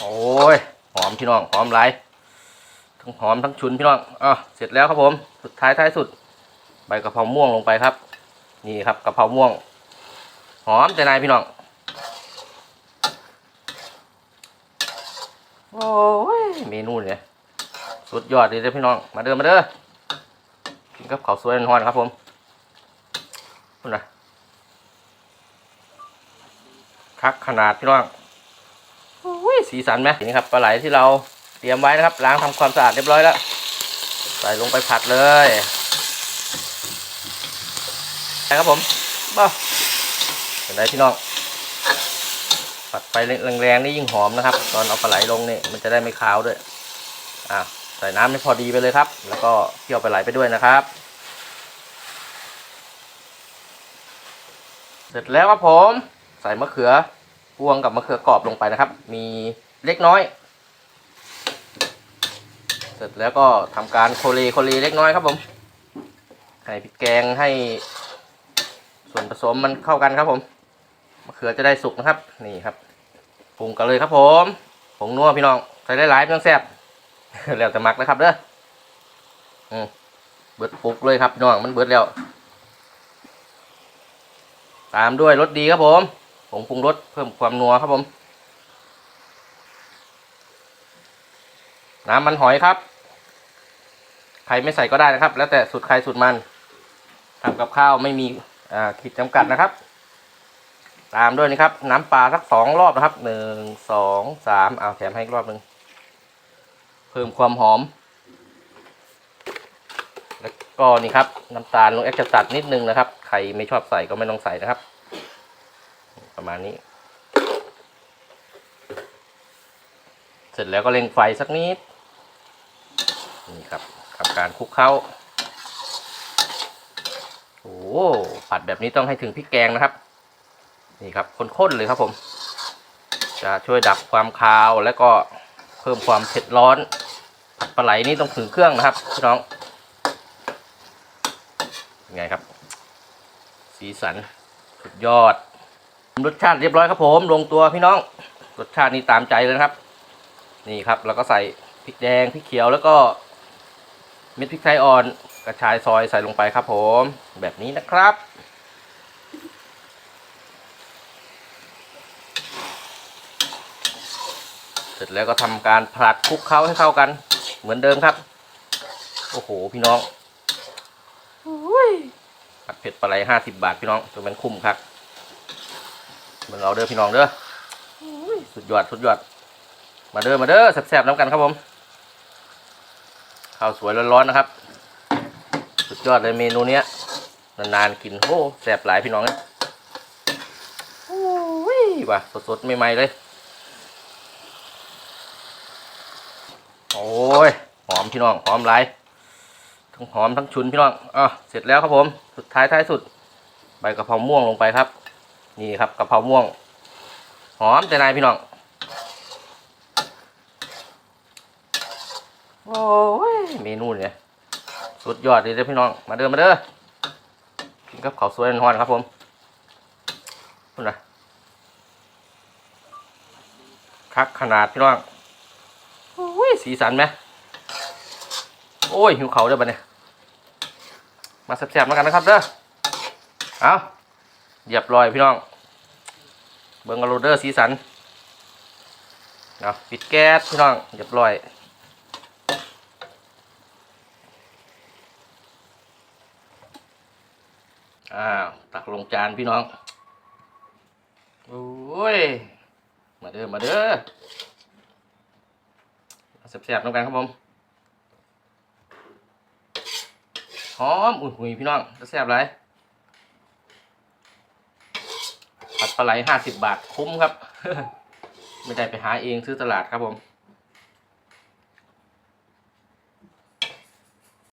โอ้ย หอมพี่น้องหอมหลายทั้งหอมทั้งชุนพี่น้องอะเสร็จแล้วครับผม สุดท้ายท้ายสุด ใบกะเพราม่วงลงไปครับ นี่ครับกะเพราม่วง หอมแต่นายพี่น้อง โอ้ย เมนูเนี่ยสุดยอดเลยเด้อพี่น้อง มาเด้อมาเด้อ กินกับข้าวสวยร้อนๆครับผมคุณนะคักขนาดพี่น้อง สีสันไหมนี่ครับปลาไหลที่เราเตรียมไว้นะครับ ล้างทำความสะอาดเรียบร้อยแล้ว ใส่ลงไปผัดเลยไปครับผมบ้าเป็นไรพี่น้องผัดไปแรงๆนี่ยิ่งหอมนะครับ ตอนเอาปลาไหลลงนี่มันจะได้ไม่คาวด้วยอะใส่น้ำให้พอดีไปเลยครับ แล้วก็เคี่ยวปลาไหลไปด้วยนะครับ เสร็จแล้วครับผม ใส่มะเขือ พวงกับมะเขือกรอบลงไปนะครับ มีเล็กน้อย เสร็จแล้วก็ทำการโคเลโคเลเล็กน้อยครับผม ให้พริกแกงให้ส่วนผสมมันเข้ากันครับผมมะเขือจะได้สุกนะครับ นี่ครับปรุงกันเลยครับผมผงนัวพี่น้องใส่ได้หลายๆไม่ต้องแซ่บแล้วแต่มักนะครับเด้ออืมเบิดปุกเลยครับน้องมันเบิดแล้ว ตามด้วยรสดีครับผม ผงปรุงรสเพิ่มความนัวครับผม น้ำมันหอยครับ ใครไม่ใส่ก็ได้นะครับ แล้วแต่สูตรใครสูตรมันทำกับข้าวไม่มีขีดจำกัดนะครับ ตามด้วยนะครับ น้ำปลาสักสองรอบนะครับหนึ่งสองสามเอาแถมให้อีกรอบหนึ่งเพิ่มความหอม แล้วก็นี่ครับน้ำตาลลงแอคจะตัดนิดนึงนะครับ ใครไม่ชอบใส่ก็ไม่ต้องใส่นะครับ ประมาณนี้ เสร็จแล้วก็เร่งไฟสักนิด นี่ครับทำการคลุกเข้าโอ้ผัดแบบนี้ต้องให้ถึงพริกแกงนะครับ นี่ครับข้นๆเลยครับผม จะช่วยดับความคาวและก็เพิ่มความเผ็ดร้อน ผัดปลาไหลนี่ต้องถึงเครื่องนะครับพี่น้องยังไงครับ สีสัน สุดยอด รสชาติเรียบร้อยครับผมลงตัวพี่น้องรสชาตินี้ตามใจเลยครับ นี่ครับแล้วก็ใส่พริกแดงพริกเขียวแล้วก็เม็ดพริกไทยอ่อนกระชายซอยใส่ลงไปครับผมแบบนี้นะครับ เสร็จแล้วก็ทำการผลัดคลุกเคล้าให้เข้ากัน เหมือนเดิมครับ โอ้โหพี่น้องผัดเผ็ดปลาไหลห้าสิบบาทพี่น้องจนมันคุ้มครับ เบิ่งเอาเด้อพี่น้องเด้อสุดยอดสุดยอด มาเด้อมาเด้อแซ่บๆน้ำกันครับผมข้าวสวยร้อนๆนะครับ สุดยอดเลยเมนูเนี้ยนานๆกินโอ้แซ่บหลายพี่น้องเนี่ยโอ้ยว่ะสดๆใหม่ๆเลย โอ้ยหอมพี่น้องหอมหลายทั้งหอมทั้งชุนพี่น้องอะเสร็จแล้วครับผม สุดท้ายท้ายสุด ใบกะเพราม่วงลงไปครับ นี่ครับกะเพราม่วง หอมแต่นายพี่น้อง โอ้ยเมนูเนี่ยสุดยอดเลยเด้อพี่น้อง มาเด้อมาเด้อกินกับข้าวสวยร้อนครับผมคุณนะคักขนาดพี่น้องโอ้ยสีสันไหมโอ้ยหิวเขาเด้อบัดเนี่ยมาแซ่บๆแล้วกันนะครับเด้อเอา เรียบร้อยพี่น้อง เบิ้งกระโรเดอร์สีสันเอาปิดแก๊สพี่น้องเรียบร้อยอ้าวตักลงจานพี่น้องโอ้ยมาเด้อมาเด้อแซ่บๆน้ำกันครับผมหอมอุ้ยพี่น้องจะแซ่บไร ปลาไหลห้าสิบบาทคุ้มครับ ไม่ได้ไปหาเองซื้อตลาดครับผม